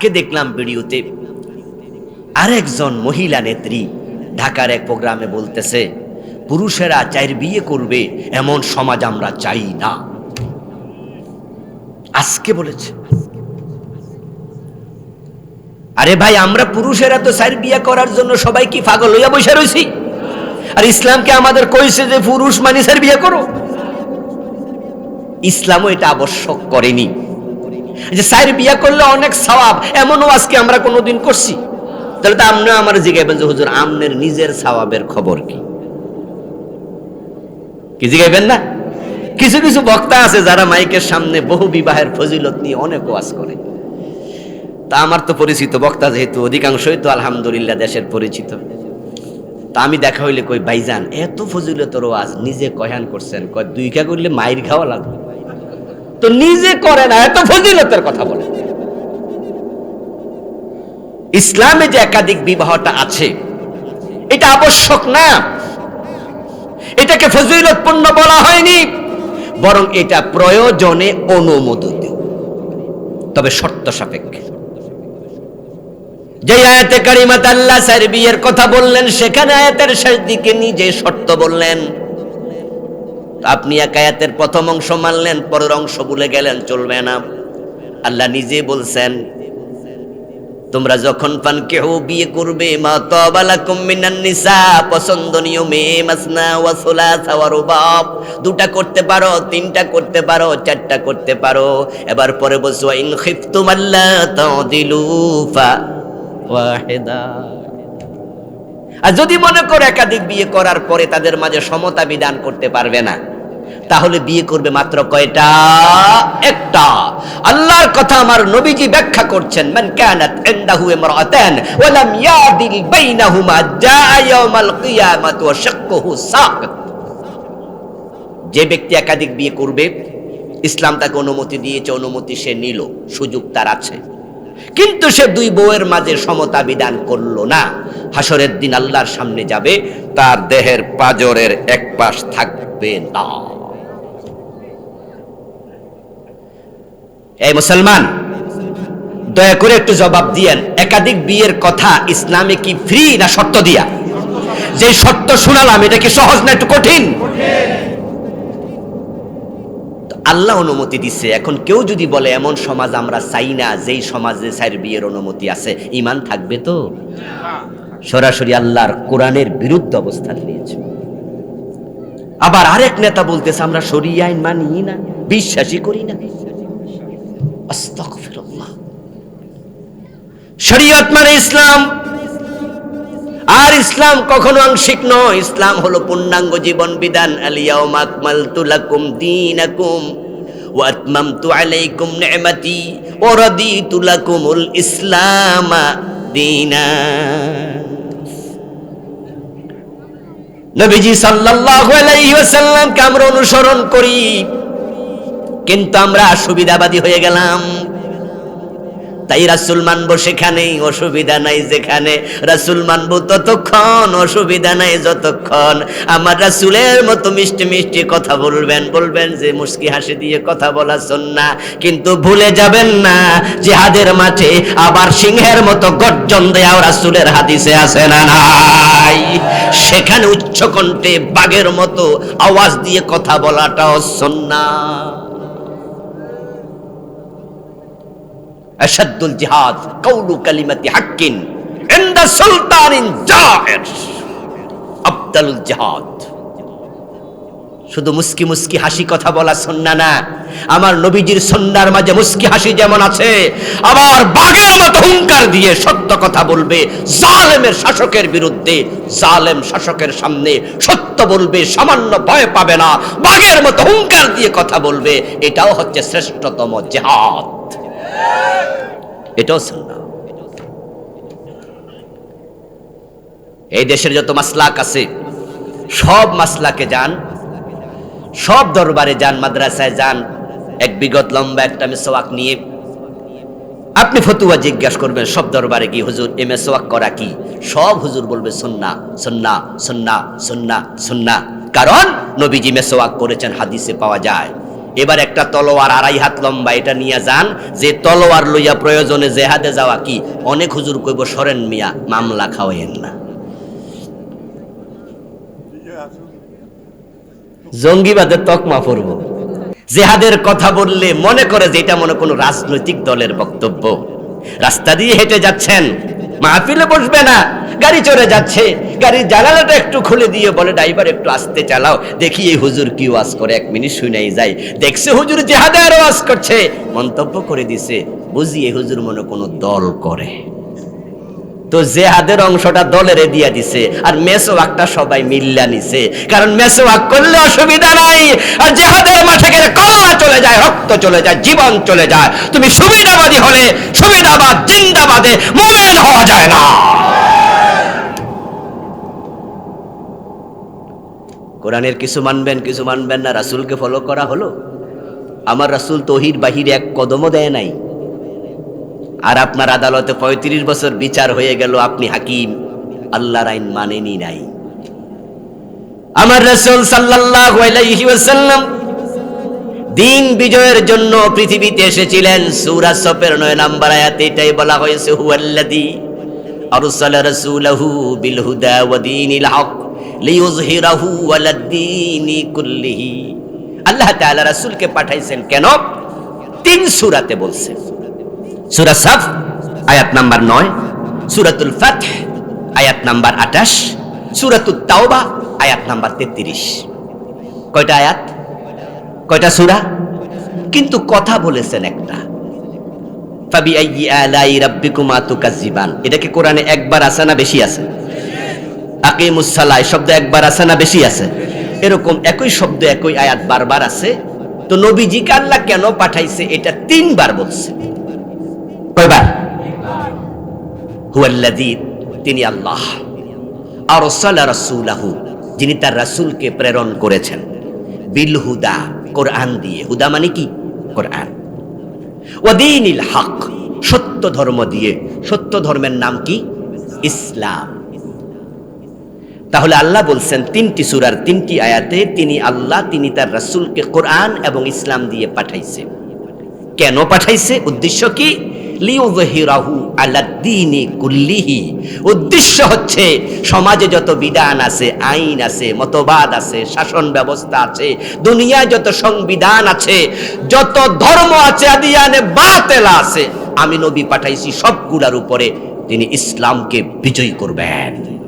আজকে দেখলাম ভিডিওতে আরেকজন মহিলা নেত্রী ঢাকার এক প্রোগ্রামে বলতেছে, পুরুষেরা চাইর বিয়ে করবে, এমন সমাজ আমরা চাই না। আজকে বলেছে। আরে ভাই, আমরা পুরুষেরা তো চাইর বিয়ে করার জন্য সবাই কি পাগল হইয়া বসে রয়েছি আর ইসলামকে আমাদের কইছে যে, পুরুষ মানে চাইর বিয়ে করো। ইসলামও এটা আবশ্যক করেনি। যে সাইর বিয়া করলে অনেক সওয়াব, এমনও আজকে আমরা কোনোদিন করছি। তাহলে তো আপনি আমার জিগাইবেন যে হুজুর, আমনের নিজের সওয়াবের খবর কি? কি জিগাইবেন না? কিছু কিছু বক্তা আছে যারা মাইকের সামনে বহু বিবাহের ফজিলত নিয়ে অনেক ওয়াজ করে। তা আমার তো পরিচিত বক্তা যেহেতু, অধিকাংশই তো আলহামদুলিল্লাহ দেশের পরিচিত। তা আমি দেখা হইলে কই, ভাইজান, এত ফজিলতর ওয়াজ নিজে কয়ান করছেন? কয় দুই কা করলে মাইর খাওয়া লাগবে? তো নিজে করে না, এত ফজিলতের কথা বলে। ইসলামে যে একাধিক বিবাহটা আছে, এটা আবশ্যক না। এটাকে ফজিলতপূর্ণ বলা হয়নি, বরং এটা প্রয়োজনে অনুমোদিত। তবে শর্ত সাপেক্ষে। যে আয়াতে কারিমাত আল্লাহ স্যার বিয়ের কথা বললেন, সেখানে আয়াতের শেষ দিকে নিজে শর্ত বললেন আপনি এক আয়াতের প্রথম অংশ মানলেন, পরের অংশ ভুলে গেলেন, চলবে না। আল্লাহ নিজে বলছেন, তোমরা যখন পান কেউ বিয়ে করবে, মা তবালাকুম মিনান নিসা, পছন্দনীয় মেয়ে, মাসনা ওয়া সুলাসা ওয়া রুবাব, দুটা করতে পারো, তিনটা করতে পারো, চারটা করতে পারো। এবার পরে বলছো ইন খিফতুম আল্লা তাদিলু ফা আর যদি মনে করো একাধিক বিয়ে করার পরে তাদের মাঝে সমতা বিধান করতে পারবে না তাহলে বিয়ে করবে মাত্র কয়টা? একটা। আল্লাহর কথা আমার নবীজি ব্যাখ্যা করছেন, মান কানাত ইনদাহু ইমরাতান ওয়া লাম ইয়াদিল বাইনাহুমা জাআ ইয়াউমাল কিয়ামাতি ওয়া শাক্কুহু সাকিত যে ব্যক্তি একাধিক বিয়ে করবে, ইসলাম তাকে অনুমতি দিয়েছে, অনুমতি সে নিল, সুযোগ তার আছে। কিন্তু সে দুই বউয়ের মাঝে সমতা বিধান করল না। হাসরের দিন আল্লাহর সামনে যাবে, তার দেহের পাজরের এক পাশ থাকবে না। এই মুসলমান, দয়া করে একটু জবাব দিয়েন, একাধিক বিয়ের কথা ইসলামে কি ফ্রি না শর্ত দিয়া? যে শর্ত শোনালাম, এটা কি সহজ না একটু কঠিন? আল্লাহ অনুমতি দিচ্ছে এখন কেউ যদি বলে, এমন সমাজ আমরা চাই না, যেই সমাজে সাইর বিয়ের অনুমতি আছে। ইমান থাকবে তো? সরাসরি আল্লাহর কোরআনের বিরুদ্ধে অবস্থান নিয়েছে। আবার আরেক নেতা বলতেছে, আমরা সরিয়ে আইন মানি না, বিশ্বাসই করি না। শরীয়ত মানে ইসলাম। আর ইসলাম কখনো আংশিক নয়। ইসলাম হলো পূর্ণাঙ্গ জীবন বিধান আলাইকুম সাল্লাল্লাহু আমরা অনুসরণ করি। কিন্তু আমরা সুবিধাবাদী হয়ে গেলাম। তাই রাসুল মানবো সেখানেই অসুবিধা নাই যেখানে। রাসুল মানবো ততক্ষণ, অসুবিধা নাই যতক্ষণ। আমার রাসুলের মতো মিষ্টি মিষ্টি কথা বলবেন বলবেন যে মুস্কি হাসি দিয়ে কথা বলা না কিন্তু ভুলে যাবেন না, জিহাদের মাঠে আবার সিংহের মতো গর্জন দেয়া রাসুলের হাদিসে আছে না নাই? সেখানে উচ্চ কণ্ঠে বাঘের মতো আওয়াজ দিয়ে কথা বলাটাও সন্না আশাদ্দুল জিহাদ কৌলু কালিমাতি হাক্কিন ইনদা সুলতানিন জায়ের আফদালুল জিহাদ শুধু মুস্কি মুস্কি হাসি কথা বলা সন্না না, আমার নবীজির সন্ন্যার মাঝে মুস্কি হাসি যেমন আছে, আবার বাঘের মতো হুঙ্কার দিয়ে সত্য কথা বলবে, জালেমের শাসকের বিরুদ্ধে, জালেম শাসকের সামনে সত্য বলবে, সামান্য ভয় পাবে না, বাঘের মতো হুঙ্কার দিয়ে কথা বলবে, এটাও হচ্ছে শ্রেষ্ঠতম জেহাদ। এটাও সুন্না এই দেশের যত মাসলাক আছে, সব মাসলাকে যান, সব দরবারে যান, মাদ্রাসায় যান, এক বিগত লম্বা একটা মেসোয়াক নিয়ে। আপনি ফতুয়া জিজ্ঞাসা করবেন, সব দরবারে কি হুজুর, এ মেসোয়াক করা কি? সব হুজুর বলবে সন্না সন্না সন্না সন্না সন্না কারণ নবীজি মেসোয়াক করেছেন, হাদিসে পাওয়া যায়। এবার একটা তলোয়ার আড়াই হাত লম্বা, এটা নিয়ে যান। যে তলোয়ার লইয়া প্রয়োজনে জেহাদে যাওয়া কি? অনেক হুজুর কইব, সরেন মিয়া, মামলা খাওয়াইেন না। জঙ্গিবাদের তকমা পড়ব। জেহাদের কথা বললে মনে করে যে এটা মনে কোনো রাজনৈতিক দলের বক্তব্য। রাস্তা দিয়ে হেঁটে যাচ্ছেন। মাহফিলে বসবে না। গাড়ি চড়ে যাচ্ছে। গাড়ির জানালাটা একটু খুলে দিয়ে বলে, ড্রাইভার, একটু আসতে চালাও। দেখি এই হুজুর কি ওয়াজ করে। এক মিনিট শুনেই যাই। দেখছে হুজুর জেহাদে আরও ওয়াজ করছে। মন্তব্য করে দিছে, বুঝি এই হুজুর মনে কোনো দল করে। তো জেহাদের অংশটা দলেরে দিয়া দিছে, আর মেসোয়াকটা সবাই মিল্লা নিছে। কারণ মেসোয়াক করলে অসুবিধা নাই, আর জেহাদের মাঠে গেলে কল্লা চলে যায়, রক্ত চলে যায়, জীবন চলে যায়। তুমি সুবিধাবাদী হলে, সুবিধাবাদ জিন্দাবাদে মোমেন হওয়া যায় না। কোরআনের কিছু মানবেন কিছু মানবেন না, রাসূলকে ফলো করা হলো? আমার রাসুল তহির বাহিরে এক কদমও দেয় নাই। আর আপনার আদালতে পঁয়ত্রিশ বছর বিচার হয়ে গেল, আপনি হাকিম। আল্লাহর আইন মানেনি নাই। আমার রসুল ওয়াসাল্লাম দিন বিজয়ের জন্য পৃথিবীতে এসেছিলেন। সূরা সফের নয় নাম্বার আয়াতে এটাই বলা হয়েছে, হুয়াল্লাযী আরসালা রাসূলাহু হক লিইয়ুযহিরাহু আলাদ-দীনি কুল্লিহি। আল্লাহ তাআলা রাসূলকে পাঠাইছেন কেন? তিন সূরাতে বলছেন। সুরা সাফ আয়াত নাম্বার নয় সুরাতুল ফাত আয়াত নাম্বার আঠাশ সুরাতুল তাওবা আয়াত নাম্বার তেত্রিশ কয়টা আয়াত? কয়টা সুরা কিন্তু কথা বলেছেন একটা। ফাবি আইয়ি আলাই রাব্বিকুমা তুকাজ্জিবান এটা কি কোরআনে একবার আছে না বেশি আছে? আকিমুস সালাহ শব্দ একবার আছে না বেশি আছে? এরকম একই শব্দ, একই আয়াত বারবার আছে। তো নবীজিকে আল্লাহ কেন পাঠাইছে এটা তিনবার বলছে। কয়বার? তিনি আল্লাহ। আর যিনি তার রাসূলকে প্রেরণ করেছেন। বিল হুদা, কোরআন দিয়ে। হুদা মানে কি? কোরআন। হক, সত্য ধর্ম দিয়ে। সত্য ধর্মের নাম কি? ইসলাম। তাহলে আল্লাহ বলছেন, তিনটি সুরার তিনটি আয়াতে তিনি আল্লাহ, তিনি তার রাসূলকে কোরআন এবং ইসলাম দিয়ে পাঠাইছে। কেন পাঠাইছে? উদ্দেশ্য কি? লিউযহিরাহু আলাদ্দীনি কুল্লিহি। উদ্দেশ্য হচ্ছে, সমাজে যত বিধান আছে, আইন আছে, মতবাদ আছে, শাসন ব্যবস্থা আছে, দুনিয়ায় যত সংবিধান আছে, যত ধর্ম আছে, আদিয়ানে বাতেলা আছে, আমি নবী পাঠাইছি সবগুলার উপরে, তিনি ইসলামকে বিজয়ী করবেন।